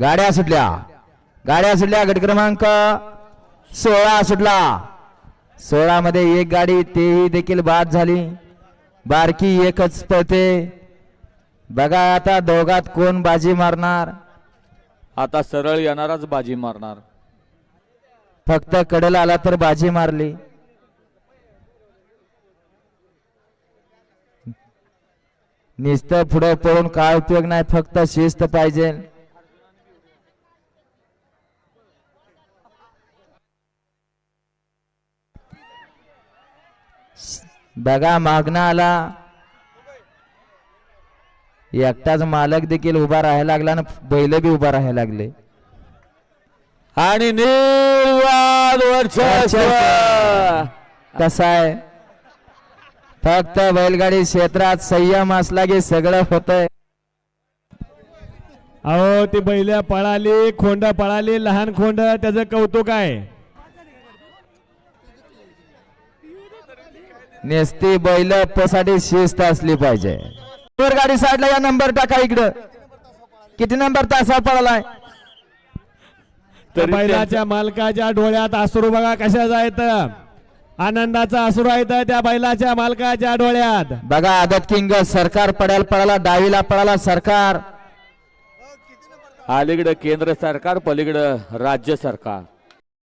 गाड्या सुटल्या. गाड्या सुटल्या गट क्रमांक सोळा सुटला. सोळा मध्ये एक गाडी तेही देखील बाद झाली. बारकी एकच पळते. बघा आता दोघात कोण बाजी मारणार. आता सरळ येणाराच बाजी मारणार. फक्त कडेला आला तर बाजी मारली. नुसतं पुढे पळून काय उपयोग नाही फक्त शिस्त पाहिजे. बघा मागणं आला. एकटाच मालक देखील उभा राहायला लागला आणि बैल बी उभा राहायला लागले. आणि निर्वाद वर्चस्व. कसा आहे? फक्त बैलगाडी क्षेत्रात संयम असला की सगळं होतंय. अहो ती बैल पळाली खोंड पळाली लहान खोंड त्याचं कौतुक आहे. नेसती बैलसाठी शिस्त असली पाहिजे. वर गाडी साईडला या नंबर टाका इकडं. किती नंबर तासा तरी बैलाच्या मालकाच्या डोळ्यात अश्रू बघा कशा जायत आनंदाचा अश्रू आहे तर त्या बैलाच्या मालकाच्या डोळ्यात. बघा आदत किंग सरकार पडायला पळाला डावीला पळाला सरकार. अलीकडं केंद्र सरकार पलीकडं राज्य सरकार.